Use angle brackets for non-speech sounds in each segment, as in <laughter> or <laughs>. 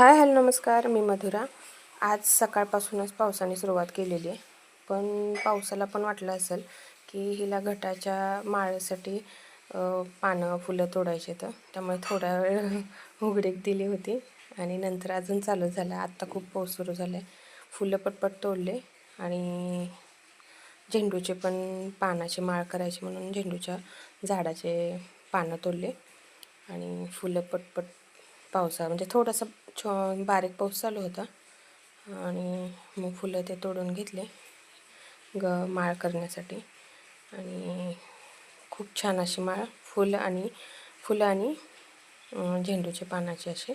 Hi hello नमस्कार. मी मधुरा. आज सकाळपासूनच पावसाने सुरुवात केलेली आहे. पण पावसाला पण वाटलं असेल की हिला घटाच्या माळेसाठी पानं फुलं तोडायची तर. त्यामुळे थोडा वेळ <laughs> उघडीक दिली होती आणि नंतर अजून चालू झालं. आत्ता खूप पाऊस सुरू झाला आहे फुलं पटपट तोडले आणि झेंडूचे पण पानाची माळ करायची म्हणून झेंडूच्या झाडाचे पानं तोडले आणि फुलं पटपट पावसा म्हणजे थोडासा छो बारीक पाऊस चालू होता. आणि मग फुलं ते तोडून घेतले ग माळ करण्यासाठी. आणि खूप छान अशी माळ फुलं आणि फुलं आणि झेंडूचे पानाचे असे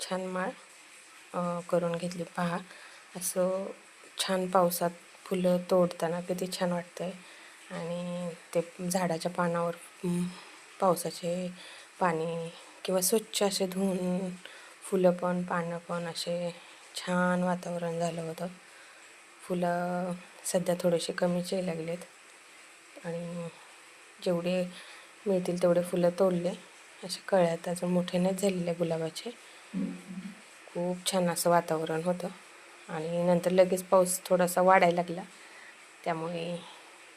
छान माळ करून घेतली. पहा असं छान पावसात फुलं तोडताना किती छान वाटतं आहे आणि ते झाडाच्या पानावर पावसाचे पाणी किंवा स्वच्छ असे धुवून फुलं पण पानं पण असे छान वातावरण झालं होतं. फुलं सध्या थोडेसे कमीच यायला लागलेत आणि जेवढे मिळतील तेवढे फुलं तोडले. असे कळ्यात अजून मोठे नाहीच झालेले गुलाबाचे. खूप छान असं वातावरण होतं आणि नंतर लगेच पाऊस थोडासा वाढायला लागला. त्यामुळे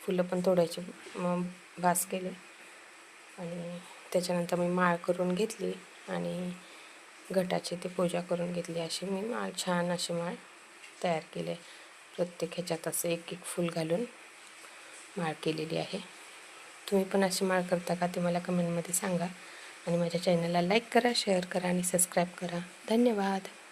फुलं पण तोडायचे मग भास केले आणि त्याच्यानंतर मी माळ करून घेतली आणि घटाची ती पूजा करून घेतली. अशी मी माळ छान अशी माळ तयार केली आहे. प्रत्येक ह्याच्यात असं एक एक फूल घालून माळ केलेली आहे. तुम्ही पण अशी माळ करता का ते मला कमेंटमध्ये सांगा. आणि माझ्या चॅनलला लाईक करा शेअर करा आणि सबस्क्राईब करा. धन्यवाद.